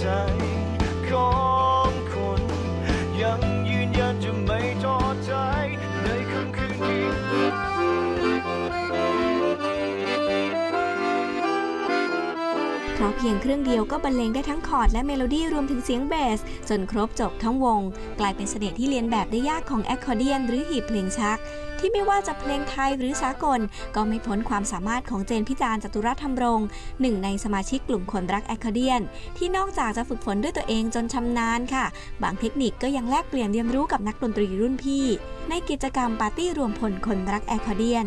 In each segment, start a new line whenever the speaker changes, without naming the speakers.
ใจ
ราะเพียงเครื่องเดียวก็บรรเลงได้ทั้งคอร์ดและเมโลดี้รวมถึงเสียงเบส จนครบจบทั้งวง กลายเป็นเสน่ห์ที่เรียนแบบได้ยากของแอคคอร์เดียนหรือหีบเพลงชัก ที่ไม่ว่าจะเพลงไทยหรือสากล ก็ไม่พ้นความสามารถของเจนพิจารณ์จตุรัสธรรมรง หนึ่งในสมาชิกกลุ่มคนรักแอคคอร์เดียน ที่นอกจากจะฝึกฝนด้วยตัวเองจนชำนาญค่ะ บางเทคนิคก็ยังแลกเปลี่ยนเรียนรู้กับนักดนตรีรุ่นพี่ ในกิจกรรมปาร์ตี้รวมพลคนรักแอคคอร์เดียน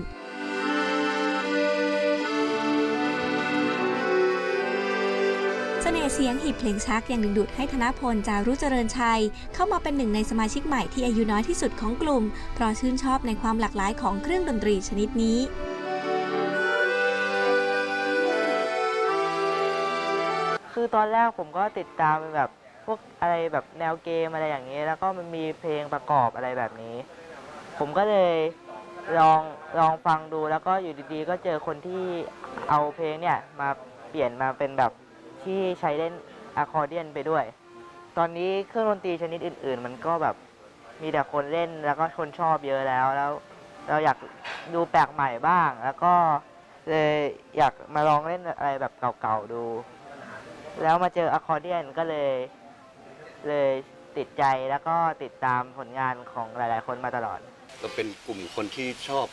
สน่ห์เสียงหีบเพลงชักยังดึงดูดให้ธนพลจารุเจริญชัย เข้ามาเป็นหนึ่งในสมาชิกใหม่ที่อายุน้อยที่สุดของกลุ่ม เพราะชื่นชอบในความหลากหลายของเครื่องดนตรีชนิดนี้
คือตอนแรกผมก็ติดตามเป็นแบบพวกอะไรแบบแนวเกมอะไรอย่างนี้ แล้วก็มันมีเพลงประกอบอะไรแบบนี้ ผมก็เลยลองลองฟังดูแล้วก็อยู่ดีๆ ก็เจอคนที่เอาเพลงเนี่ยมาเปลี่ยนมาเป็นแบบ ที่ใช้เล่นอะคอร์เดียนไปด้วย ตอนนี้เครื่องดนตรีชนิดอื่น ๆ มันก็แบบมีแต่คนเล่นแล้วก็คนชอบเยอะแล้วแล้ว เราอยากดูแปลกใหม่บ้าง แล้วก็เลยอยากมาลองเล่นอะไรแบบเก่าๆดู แล้วมาเจออะคอร์เดียนก็เลย เลยติดใจแล้วก็ติดตามผลงานของหลาย ๆ คนมาตลอด
เราเป็นกลุ่มคนที่ชอบ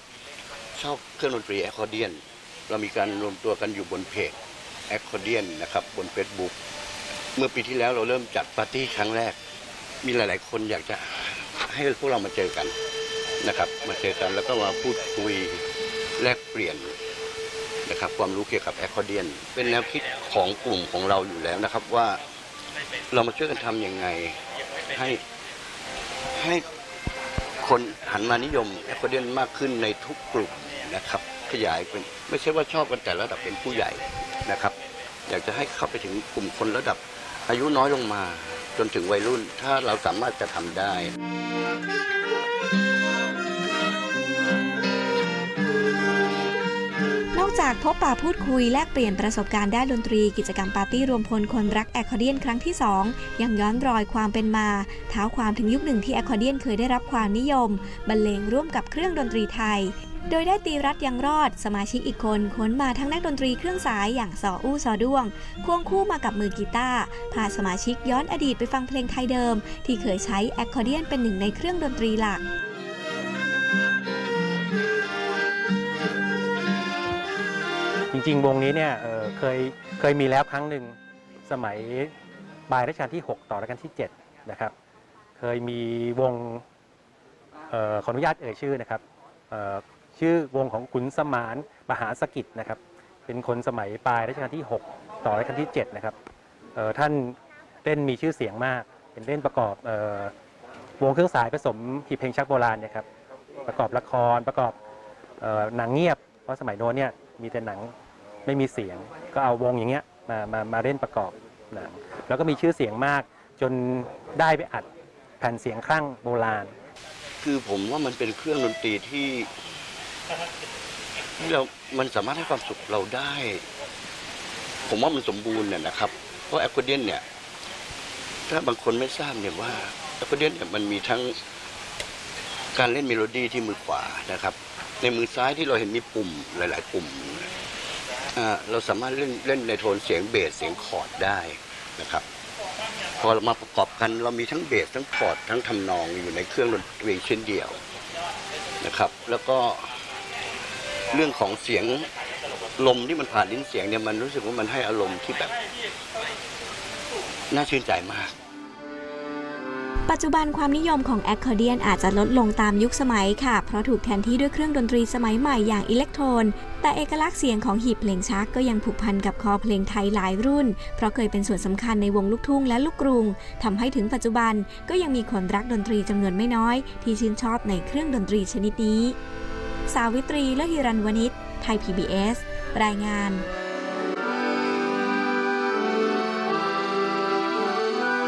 ชอบเครื่องดนตรีอคคอร์เดียน เรามีการรวมตัวกันอยู่บนเพจ แอคคอเดียนนะครับบน Facebook เมื่อปีที่แล้วเราเริ่มจัดปาร์ตี้ครั้งแรก มีหลาย ๆ คนอยากจะให้พวกเรามาเจอกันนะครับ มาเจอกันแล้วก็มาพูดคุยแลกเปลี่ยนนะครับความรู้เกี่ยวกับแอคคอเดียน เป็นแนวคิดของกลุ่มของเราอยู่แล้วนะครับว่าเรามาช่วยกันทำยังไงให้ให้คนหันมานิยมแอคคอเดียนมากขึ้นในทุกกลุ่มนะครับ ขยายเป็นไม่ใช่ว่าชอบกันแต่ระดับเป็นผู้ใหญ่นะครับ อยากจะให้เข้าไปถึงกลุ่มคนระดับอายุน้อยลงมา จนถึงวัยรุ่น ถ้าเราสามารถจะทำได้
นอกจากพบปะพูดคุยแลกเปลี่ยนประสบการณ์ด้านดนตรีกิจกรรมปาร์ตี้รวมพลคนรักแอคคอร์เดียนครั้งที่ 2 ยังย้อนรอยความเป็นมาเท้าความถึงยุคหนึ่งที่แอคคอร์เดียนเคยได้รับความนิยมบรรเลงร่วมกับเครื่องดนตรีไทย โดยได้ตีรัฐยังรอด สมาชิกอีกคนขนมาทั้งนักดนตรีเครื่องสายอย่างสออู้สอด้วง ควงคู่มากับมือกีตาร์พาสมาชิกย้อนอดีตไปฟังเพลงไทยเดิม ที่เคยใช้แอคคอร์เดียนเป็นหนึ่งในเครื่องดนตรีหลัก
จริงๆ วงนี้เนี่ยเเคยเคยมีแล้วครั้งหนึ่งสมัยปลายรัชกาลที่ 6 ต่อรัชกาลที่ 7 นะครับ เคยมีวงออขออนุญาตเอ่ยชื่อนะครับ ชื่อวงของขุนสมานมหาสกิจนะครับ เป็นคนสมัยปลายรัชกาลที่ 6 ต่อรัชกาลที่ 7 นะครับออท่านเล่นมีชื่อเสียงมาก เป็นเล่นประกอบออวงเครื่องสายผสมหีบเพลงชักโบราณเนยครับประกอบละครประกอบออหนังเงียบ เพราะสมัยโน้นเนี่ยมีแต่หนังไม่มีเสียง ก็เอาวงอย่างเงี้ยมามามาเล่นประกอบหนังแล้วก็มีชื่อเสียงมากจนได้ไปอัดแผ่นเสียงครั่งโบราณ
คือผมว่ามันเป็นเครื่องดนตรีที่ เรามันสามารถให้ความสุขเราได้ ผมว่ามันสมบูรณ์เนี่ยนะครับ เพราะแอคคอร์เดียนเนี่ย ถ้าบางคนไม่ทราบเนี่ยว่าแอคคอร์เดียนเนี่ยมันมีทั้งการเล่นเมโลดี้ที่มือขวานะครับ ในมือซ้ายที่เราเห็นมีปุ่มหลาย ๆ ปุ่มอ่าเราสามารถเล่นเล่นในโทนเสียงเบสเสียงคอร์ดได้นะครับ พอเรามาประกอบกันเรามีทั้งเบสทั้งคอร์ดทั้งทำนองอยู่ในเครื่องดนตรีเช่นเดียวนะครับ แล้วก็ เรื่องของเสียงลมที่มันผ่านลิ้นเสียงเนี่ยมันรู้สึกว่ามันให้อารมณ์ที่แบบน่าชื่นใจมาก
ปัจจุบันความนิยมของแอคคอร์เดียนอาจจะลดลงตามยุคสมัยค่ะ เพราะถูกแทนที่ด้วยเครื่องดนตรีสมัยใหม่อย่างอิเล็กโทรน แต่เอกลักษณ์เสียงของหีบเพลงชักก็ยังผูกพันกับคอเพลงไทยหลายรุ่น เพราะเคยเป็นส่วนสำคัญในวงลูกทุ่งและลูกกรุงทำให้ถึงปัจจุบันก็ยังมีคนรักดนตรีจำนวนไม่น้อย ที่ชื่นชอบในเครื่องดนตรีชนิดนี้ สาวิตรีและฮิรันวณิชไทย PBS รายงาน